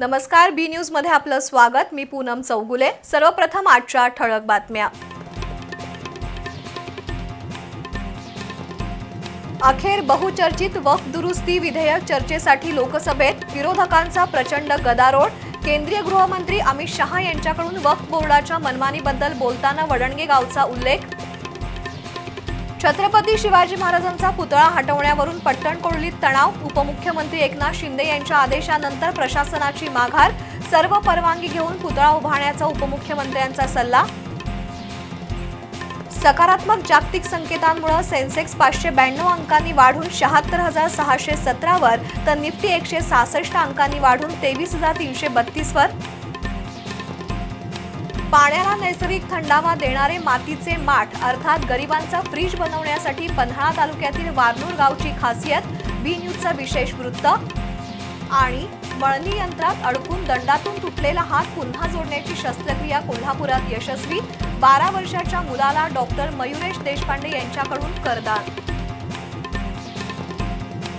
नमस्कार बी न्यूजमध्ये आपलं स्वागत. मी पूनम चौगुले. सर्वप्रथम आजच्या ठळक बातम्या. अखेर बहुचर्चित वक्फ दुरुस्ती विधेयक चर्चेसाठी लोकसभेत विरोधकांचा प्रचंड गदारोळ. केंद्रीय गृहमंत्री अमित शहा यांच्याकडून वक्फ बोर्डाच्या मनमानीबद्दल बोलताना वडणगे गावचा उल्लेख. छत्रपती शिवाजी महाराजांचा पुतळा हटवण्यावरून पट्टणकोळलीत तणाव उपमुख्यमंत्री एकनाथ शिंदे यांच्या आदेशानंतर प्रशासनाची माघार सर्व परवानगी घेऊन पुतळा उभारण्याचा उपमुख्यमंत्र्यांचा सल्ला. सकारात्मक जागतिक संकेतांमुळे सेन्सेक्स पाचशे ब्याण्णव अंकांनी वाढून शहात्तर हजार सहाशे सतरावर तर निफ्टी एकशे सहासष्ट अंकांनी वाढून तेवीस हजार तीनशे बत्तीसवर. पाण्याला नैसर्गिक थंडावा देणारे मातीचे माठ अर्थात गरिबांचा फ्रीज बनवण्यासाठी पन्हाळा तालुक्यातील वारनूर गावची खासियत बी न्यूजचा विशेष वृत्त. आणि मळणी यंत्रात अडकून दंडातून तुटलेला हात पुन्हा जोडण्याची शस्त्रक्रिया कोल्हापुरात यशस्वी बारा वर्षाच्या मुलाला डॉक्टर मयुरेश देशपांडे यांच्याकडून करदान